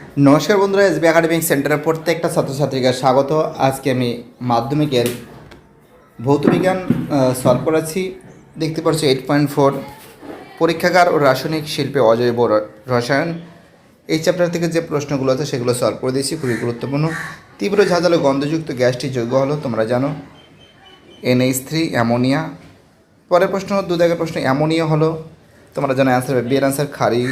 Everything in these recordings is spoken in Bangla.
নমস্কার বন্ধুরা, এসবি একাডেমিক সেন্টারের প্রত্যেকটা ছাত্রছাত্রীকে স্বাগত। আজকে আমি মাধ্যমিকের ভৌতবিজ্ঞান সলভ করাচ্ছি দেখতে পাচ্ছি এইট পয়েন্ট ফোর পরীক্ষাগার ও রাসায়নিক শিল্পে অজৈব রসায়ন। এই চ্যাপ্টার থেকে যে প্রশ্নগুলো আছে, সেগুলো সলভ করে দিয়েছি, খুবই গুরুত্বপূর্ণ। তীব্র ঝাঁঝালো গন্ধযুক্ত গ্যাসটি যোগ্য হলো, তোমরা জানো। এনএইচ থ্রি অ্যামোনিয়া পরের প্রশ্ন দু দাগের প্রশ্ন অ্যামোনিয়া হলো। তোমরা জানো অ্যান্সার বিয়ের অ্যান্সার খারি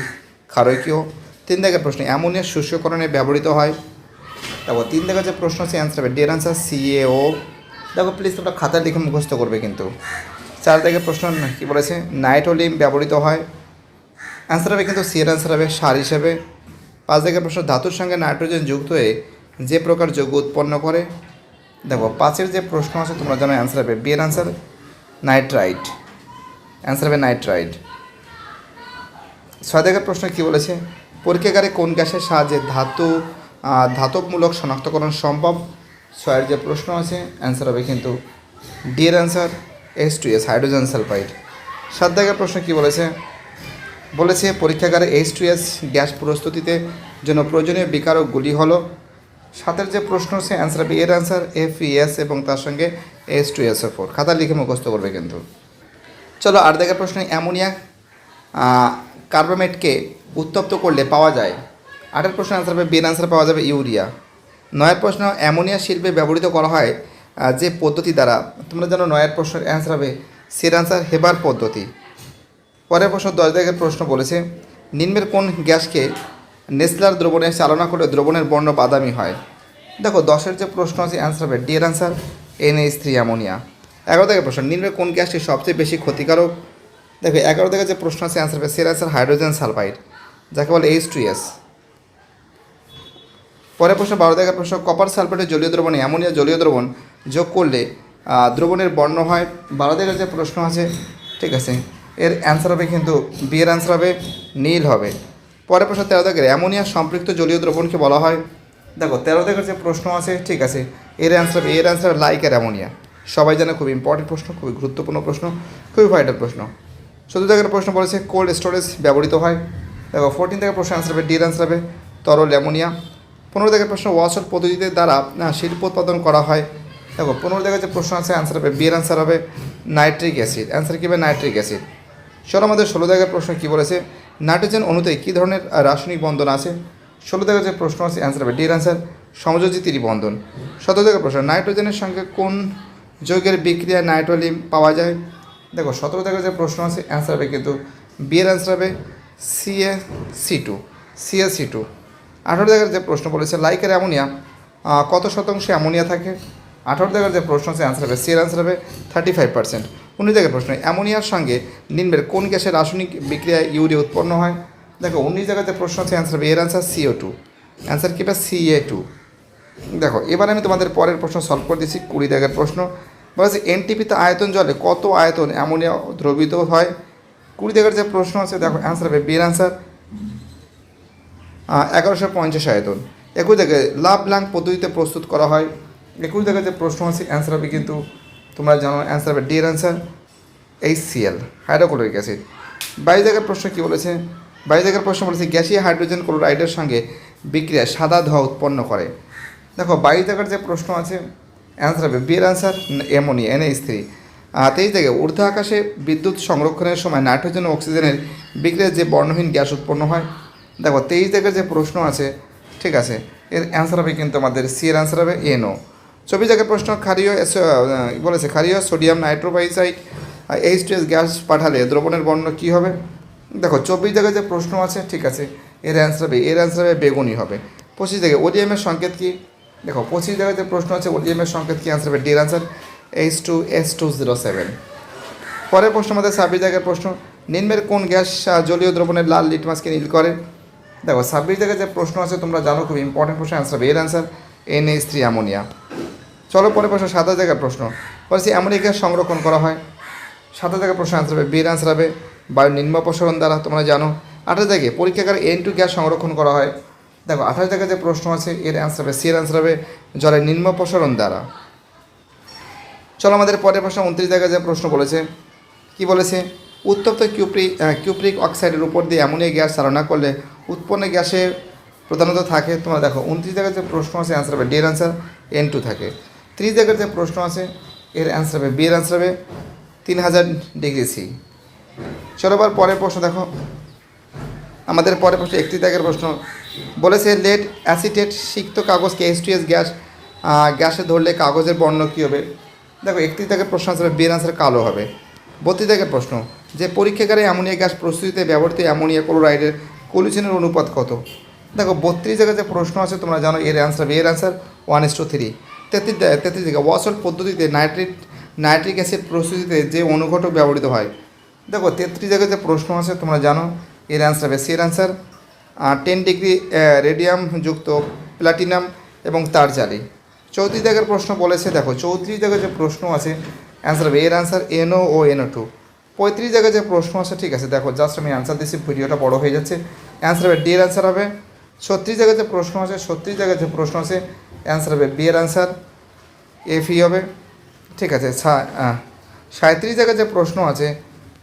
ক্ষারকীয়। তিন দাগের প্রশ্ন, অ্যামোনিয়া শস্যকরণে ব্যবহৃত হয়। দেখো, তিন দাগের যে প্রশ্ন আছে অ্যান্সার হবে ডিয়ার অ্যান্সার সিএও দেখো প্লিজ তোমরা খাতায় লিখে মুখস্থ করবে কিন্তু। চার দাগের প্রশ্ন কী বলেছে? নাইট্রোলিম ব্যবহৃত হয়। অ্যান্সার হবে কিন্তু সিয়ের অ্যান্সার হবে, সার হিসেবে। পাঁচ দাগের প্রশ্ন, ধাতুর সঙ্গে নাইট্রোজেন যুক্ত হয়ে যে প্রকার যৌগ উৎপন্ন করে? দেখো, পাঁচের যে প্রশ্ন আছে, তোমরা জানো অ্যান্সার হবে বিয়ের অ্যান্সার নাইট্রাইট অ্যান্সার হবে নাইট্রাইট ছয় দাগের প্রশ্ন কী বলেছে? পরীক্ষাগারে কোন গ্যাসের সাহায্যে ধাতু ধাতবমূলক শনাক্তকরণ সম্ভব? ছয়ের যে প্রশ্ন আছে অ্যান্সার হবে কিন্তু ডিয়ের answer S two S hydrogen sulphide সাত দাগের প্রশ্ন কী বলেছে? বলেছে, পরীক্ষাগারে এইচ টু এস গ্যাস প্রস্তুতিতে জন্য প্রয়োজনীয় বিকারকগুলি হলো। সাতের যে প্রশ্ন আছে অ্যান্সার হবে এর অ্যান্সার এফ এস এবং তার সঙ্গে এস টু এস ফোর খাতা লিখে মুখস্থ করবে কিন্তু। চলো আট দাগের প্রশ্ন অ্যামোনিয়া কার্বোমেটকে উত্তপ্ত করলে পাওয়া যায়। আটের প্রশ্ন অ্যান্সার হবে, বিয়ের অ্যান্সার পাওয়া যাবে ইউরিয়া। নয়ের প্রশ্ন, অ্যামোনিয়া শিল্পে ব্যবহৃত করা হয় যে পদ্ধতি দ্বারা? তোমরা জানো নয়ের প্রশ্নের অ্যান্সার হবে, সের অ্যান্সার হেবার পদ্ধতি। পরের প্রশ্ন দশ দাগের প্রশ্ন বলেছে, নিম্নের কোন গ্যাসকে নেসলার দ্রবণে চালনা করলে দ্রবণের বর্ণ বাদামি হয়? দেখো, দশের যে প্রশ্ন আছে অ্যান্সার হবে deer answer N H three ammonia. এগারো দাগের প্রশ্ন, নিম্নের কোন গ্যাসটি সবচেয়ে বেশি ক্ষতিকারক? দেখো, এগারো দাগের যে প্রশ্ন আছে অ্যান্সার হবে অ্যান্সার হাইড্রোজেন সালফাইড যাকে বলে এইচ টু এস পরের প্রশ্ন, বারো দাগের প্রশ্ন কপার সালফেটের জলীয় দ্রবণে, অ্যামোনিয়া জলীয় দ্রবণ যোগ করলে দ্রবণের বর্ণ হয়। বারো দাগের যে প্রশ্ন আছে, ঠিক আছে, এর অ্যান্সার হবে কিন্তু বিয়ের অ্যান্সার হবে, নীল হবে। পরের প্রশ্ন, তেরো দাগের অ্যামোনিয়া সম্পৃক্ত জলীয় দ্রবণকে বলা হয়। দেখো, তেরো দাগের যে প্রশ্ন আছে, ঠিক আছে, এর অ্যান্সার হবে, এর অ্যান্সার লাইকের অ্যামোনিয়া। সবাই জানে, খুব ইম্পর্টেন্ট প্রশ্ন, খুবই গুরুত্বপূর্ণ প্রশ্ন, খুবই ভাইটাল প্রশ্ন। চতুর্থ দাগের প্রশ্ন বলেছে কোল্ড স্টোরেজ ব্যবহৃত হয়। দেখো ফোরটিন থেকে প্রশ্ন অ্যান্সার হবে ডির অ্যান্সার হবে, তরল অ্যামোনিয়া পনেরো থেকে প্রশ্ন ওয়াশর পদ্ধতিতে দ্বারা শিল্প উৎপাদন করা হয়। দেখো, পনেরো থেকে যে প্রশ্ন আছে অ্যান্সার হবে বিয়ের অ্যান্সার হবে নাইট্রিক অ্যাসিড অ্যান্সার কী হবে? নাইট্রিক অ্যাসিড ষোলো আমাদের ষোলো দাগের প্রশ্ন কী বলেছে? নাইট্রোজেন অণুতে কী ধরনের রাসায়নিক বন্ধন আছে? ষোলো দাগের যে প্রশ্ন আছে অ্যান্সার হবে ডির অ্যান্সার সমযোজী বন্ধন। সতেরো দাগের প্রশ্ন নাইট্রোজেনের সঙ্গে কোন যৌগের বিক্রিয়া নাইট্রোলিম পাওয়া যায়? দেখো, সতেরো দাগের যে প্রশ্ন আছে অ্যান্সার হবে কিন্তু বিয়ের অ্যান্সার হবে C A C two C A C two আঠারো দাগের যে প্রশ্ন বলেছে লাইকের অ্যামোনিয়া কত শতাংশে অ্যামোনিয়া থাকে? আঠারো দাগের যে প্রশ্ন আছে অ্যান্সার হবে সির অ্যান্সার হবে থার্টি ফাইভ পার্সেন্ট উনিশ দাগের প্রশ্ন অ্যামোনিয়ার সঙ্গে নিম্নের কোন গ্যাসের রাসায়নিক বিক্রিয়ায় ইউরিয়া উৎপন্ন হয়? দেখো, উনিশ জায়গায় যে প্রশ্ন আছে অ্যান্সার হবে এর answer C O two answer কী সিএ টু দেখো, এবার আমি তোমাদের পরের প্রশ্ন সলভ করে দিচ্ছি, কুড়ি দাগের প্রশ্ন। বলেছে এনটিপিতে আয়তন জলে কত আয়তন? অ্যামোনিয়া দ্রবিত হয়। কুড়ি দেখার যে প্রশ্ন আছে, দেখো অ্যান্সার হবে বিয়ের অ্যান্সার এগারোশো পঞ্চাশ আয়তন। একুশ থেকে লাভ লাং পদ্ধতিতে প্রস্তুত করা হয়। একুশ থেকে যে প্রশ্ন আছে অ্যান্সার হবে কিন্তু তোমরা জানো অ্যান্সার হবে ডির answer H C L hydrochloric acid বাইশ জায়গার প্রশ্ন কী বলেছে? বাইশ জায়গার প্রশ্ন বলেছে, গ্যাসীয় হাইড্রোজেন ক্লোরাইডের সঙ্গে বিক্রিয়া সাদা ধোঁয়া উৎপন্ন করে। দেখো, বাইশ জায়গার যে প্রশ্ন আছে অ্যান্সার হবে বিয়ের অ্যান্সার অ্যামোনিয়া এনএইচ থ্রি তেইশ থেকে, ঊর্ধ্ব আকাশে বিদ্যুৎ সংরক্ষণের সময় নাইট্রোজেন ও অক্সিজেনের বিক্রিয়ায় যে বর্ণহীন গ্যাস উৎপন্ন হয়, দেখো তেইশ জায়গার যে প্রশ্ন আছে, ঠিক আছে, এর অ্যান্সার হবে কিন্তু আমাদের সি এর অ্যান্সার হবে এনও চব্বিশ জায়গার প্রশ্ন এস- বলেছে? ক্ষারীয় সোডিয়াম নাইট্রোবাইসাইড এইচ টু এস গ্যাস পাঠালে দ্রবণের বর্ণ কী হবে? দেখো চব্বিশ জায়গায় যে প্রশ্ন আছে, ঠিক আছে, এর অ্যান্সার হবে, এর অ্যান্সার হবে বেগুনি হবে। পঁচিশ জায়গায় ওডিএমের সংকেত কী? দেখো, পঁচিশ জায়গায় যে প্রশ্ন আছে ওডিএমের সংকেত কী অ্যান্সার হবে? ডির answer H two S two zero seven পরের প্রশ্ন আমাদের ছাব্বিশ জায়গার প্রশ্ন, নিম্নের কোন গ্যাস জলীয় দ্রবণের লাল লিটমাসকে নীল করে? দেখো, ছাব্বিশ জায়গায় যে প্রশ্ন আছে, তোমরা জানো, খুব ইম্পর্টেন্ট প্রশ্ন অ্যান্সার হবে, এর answer N H three ammonia চলো, পরের প্রশ্ন সাদা জায়গার প্রশ্ন। বলছি অ্যামোনিয়া গ্যাস সংরক্ষণ করা হয়? সাদা জায়গার প্রশ্ন অ্যান্সার হবে বীর অ্যান্সার হবে বায়ু নিম্ন প্রসারণ দ্বারা, তোমরা জানো। আঠাশ জায়গায় পরীক্ষাগারে এন টু গ্যাস সংরক্ষণ করা হয়। দেখো, আঠাশ জায়গায় যে প্রশ্ন আছে, এর অ্যান্সার হবে সি এর অ্যান্সার হবে জলের নিম্ন প্রসারণ দ্বারা। চলো আমাদের পরের প্রশ্ন, উনত্রিশ জায়গায় যে প্রশ্ন বলেছে, কি বলেছে? উত্তপ্ত কিউপ্রিক কিউপ্রিক অক্সাইডের উপর দিয়ে অ্যামোনিয়া গ্যাস চালনা করলে উৎপন্ন গ্যাসে প্রধানত থাকে, তোমরা দেখো, উনত্রিশ জায়গার যে প্রশ্ন আছে অ্যান্সার হবে ডি এর অ্যান্সার এন টু থাকে। ত্রিশ জায়গার যে প্রশ্ন আছে, এর অ্যান্সার হবে বি এর অ্যান্সার হবে তিন হাজার ডিগ্রি সি চলো এবার পরের প্রশ্ন দেখো। আমাদের পরের প্রশ্ন একটি দাগের প্রশ্ন বলেছে, লেড অ্যাসিটেট সিক্ত কাগজকে এস টু এস গ্যাস গ্যাসে ধরলে কাগজের বর্ণ কী হবে? দেখো একটি দাগের প্রশ্ন আসলে বিয়ের আনসার কালো হবে। বত্রিশ দাগের প্রশ্ন, যে পরীক্ষাগারে অ্যামোনিয়া গ্যাস প্রস্তুতিতে ব্যবহৃত অ্যামোনিয়া ক্লোরাইডের কলুচিনের অনুপাত কত? দেখো, বত্রিশ জায়গায় যে প্রশ্ন আছে, তোমরা জানো, এর অ্যান্সার এর answer one is two three তেত্রিশ তেত্রিশ জায়গা ওয়াসল পদ্ধতিতে নাইট্রিক নাইট্রিক অ্যাসিড প্রস্তুতিতে যে অনুঘটক ব্যবহৃত হয়? দেখো, তেত্রিশ জায়গায় যে প্রশ্ন আছে, তোমরা জানো, এর অ্যান্সার হবে, সি এর অ্যান্সার টেন ডিগ্রি রেডিয়াম যুক্ত প্লাটিনাম এবং তার জালি। চৌত্রিশ জায়গার প্রশ্ন বলেছে, দেখো চৌত্রিশ জায়গায় যে প্রশ্ন আছে অ্যান্সার হবে, এর answer N O O N O two পঁয়ত্রিশ জায়গায় যে প্রশ্ন আছে, ঠিক আছে, দেখো জাস্ট আমি অ্যান্সার দিচ্ছি ভিডিওটা বড় হয়ে যাচ্ছে। অ্যান্সার হবে ডি অ্যান্সার হবে। ছত্রিশ জায়গায় যে প্রশ্ন আছে, ছত্রিশ জায়গায় যে প্রশ্ন আছে অ্যান্সার হবে বি অ্যান্সার এফ ই হবে। ঠিক আছে সাঁত্রিশ জায়গায় যে প্রশ্ন আছে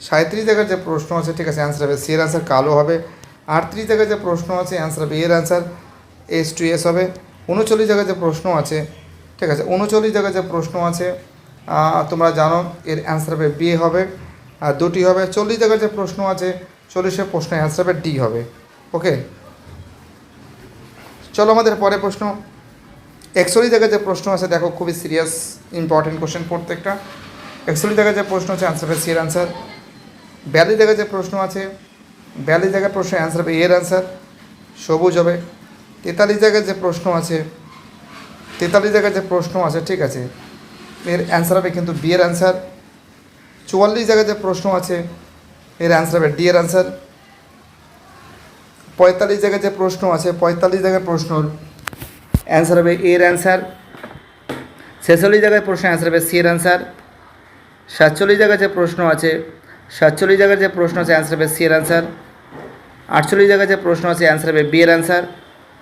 সাঁত্রিশ জায়গার যে প্রশ্ন আছে, ঠিক আছে অ্যান্সার হবে সি এর অ্যান্সার কালো হবে। আটত্রিশ জায়গায় যে প্রশ্ন আছে অ্যান্সার হবে এর অ্যান্সার এস টু এস হবে। উনচল্লিশ জায়গায় যে প্রশ্ন আছে, ঠিক আছে, উনচল্লিশ জায়গায় যে প্রশ্ন আছে তোমরা জানো, এর অ্যান্সার হবে বি হবে, আর দুটি হবে। চল্লিশ জায়গায় যে প্রশ্ন আছে, চল্লিশের প্রশ্নের অ্যান্সার হবে ডি হবে, ওকে? চলো আমাদের পরের প্রশ্ন। একচল্লিশ জায়গায় যে প্রশ্ন আছে, দেখো, খুবই সিরিয়াস ইম্পর্টেন্ট কোশ্চেন প্রত্যেকটা। একচল্লিশ জায়গায় যে প্রশ্ন আছে অ্যান্সার হবে সি এর অ্যান্সার বিয়াল্লিশ জায়গায় যে প্রশ্ন আছে বিয়াল্লিশ জায়গায় প্রশ্নের অ্যান্সার হবে, এর অ্যান্সার সবুজ হবে। তেতাল্লিশ জায়গায় যে প্রশ্ন আছে, তেতাল্লিশ জায়গায় যে প্রশ্ন আছে, ঠিক আছে, এর অ্যান্সার হবে কিন্তু বি এর অ্যান্সার চুয়াল্লিশ জায়গায় যে প্রশ্ন আছে, এর অ্যান্সার হবে ডি এর অ্যান্সার পঁয়তাল্লিশ জায়গায় যে প্রশ্ন আছে, পঁয়তাল্লিশ জায়গায় প্রশ্ন অ্যান্সার হবে এর অ্যান্সার ছেচল্লিশ জায়গায় প্রশ্ন অ্যান্সার হবে সি এর অ্যান্সার সাতচল্লিশ জায়গায় যে প্রশ্ন আছে, সাতচল্লিশ জায়গায় যে প্রশ্ন আছে অ্যান্সার হবে সি এর অ্যান্সার আটচল্লিশ জায়গায় যে প্রশ্ন আছে অ্যান্সার হবে বি এর অ্যান্সার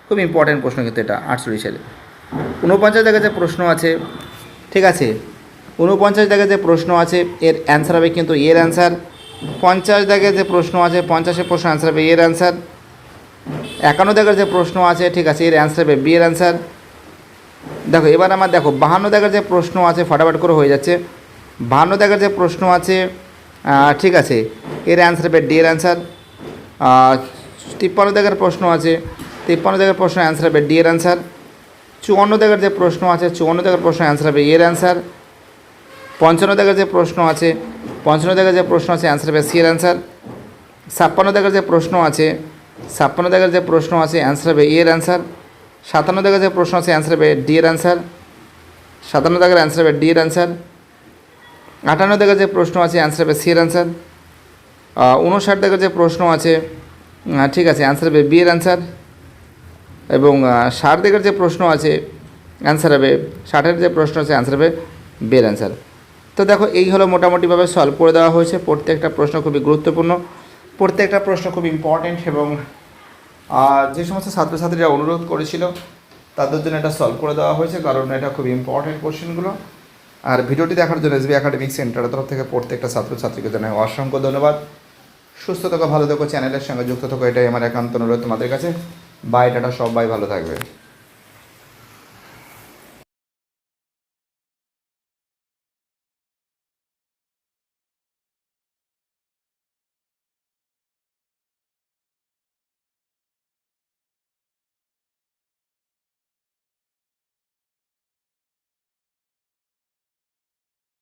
খুব ইম্পর্টেন্ট প্রশ্ন কিন্তু এটা আটচল্লিশের ঊনপঞ্চাশ জায়গায় যে প্রশ্ন আছে, ঠিক আছে, ঊনপঞ্চাশ জায়গায় যে প্রশ্ন আছে, এর অ্যান্সার হবে কিন্তু এর অ্যান্সার পঞ্চাশ জায়গায় যে প্রশ্ন আছে, পঞ্চাশের প্রশ্ন অ্যান্সার হবে এর অ্যান্সার একান্ন জায়গার যে প্রশ্ন আছে, ঠিক আছে, এর অ্যান্সার হবে বি এর অ্যান্সার দেখো, এবার আমার দেখো, বাহান্ন জায়গার যে প্রশ্ন আছে, ফটাফট করে হয়ে যাচ্ছে। বাহান্ন জায়গার যে প্রশ্ন আছে ঠিক আছে, এর অ্যান্সার হবে ডি এর অ্যান্সার তিপ্পান্ন জায়গার প্রশ্ন আছে। তিপ্পান্ন জায়গার প্রশ্ন অ্যান্সার হবে ডি এর অ্যান্সার চুয়ান্ন জায়গার যে প্রশ্ন আছে, চুয়ান্ন জায়গার প্রশ্ন অ্যান্সার হবে এর অ্যান্সার পঞ্চান্ন জায়গার যে প্রশ্ন আছে, পঞ্চান্ন জায়গার যে প্রশ্ন আছে অ্যান্সার হবে সি এর অ্যান্সার ছাপ্পান্ন জায়গার যে প্রশ্ন আছে, ছাপ্পান্ন জায়গার যে প্রশ্ন আছে অ্যান্সার হবে এর অ্যান্সার সাতান্ন জায়গার যে প্রশ্ন আছে অ্যান্সার হবে ডি এর অ্যান্সার সাতান্ন জায়গার অ্যান্সার হবে ডি এর অ্যান্সার আটান্ন জায়গার যে প্রশ্ন আছে অ্যান্সার হবে সি এর অ্যান্সার উনষাট জায়গার যে প্রশ্ন আছে। ঠিক আছে অ্যান্সার হবে বি এর অ্যান্সার এবং ষাট দিকের যে প্রশ্ন আছে অ্যান্সার হবে, ষাটের যে প্রশ্ন আছে অ্যান্সার হবে বের অ্যান্সার তো দেখো, এই হলো মোটামুটিভাবে সলভ করে দেওয়া হয়েছে। প্রত্যেকটা প্রশ্ন খুবই গুরুত্বপূর্ণ। প্রত্যেকটা প্রশ্ন খুব ইম্পর্টেন্ট এবং যে সমস্ত ছাত্রছাত্রীরা অনুরোধ করেছিল, তাদের জন্য এটা সলভ করে দেওয়া হয়েছে, কারণ এটা খুব ইম্পর্টেন্ট কোশ্চেনগুলো আর ভিডিওটি দেখার জন্য এসবি একাডেমিক সেন্টারের তরফ থেকে প্রত্যেকটা ছাত্রছাত্রীকে জানাই অসংখ্য ধন্যবাদ। সুস্থ থাকো, ভালো থাকো, চ্যানেলের সঙ্গে যুক্ত থাকো, এটাই আমার একান্ত অনুরোধ তোমাদের কাছে। বাই টাটা, সবাই ভালো থাকবে।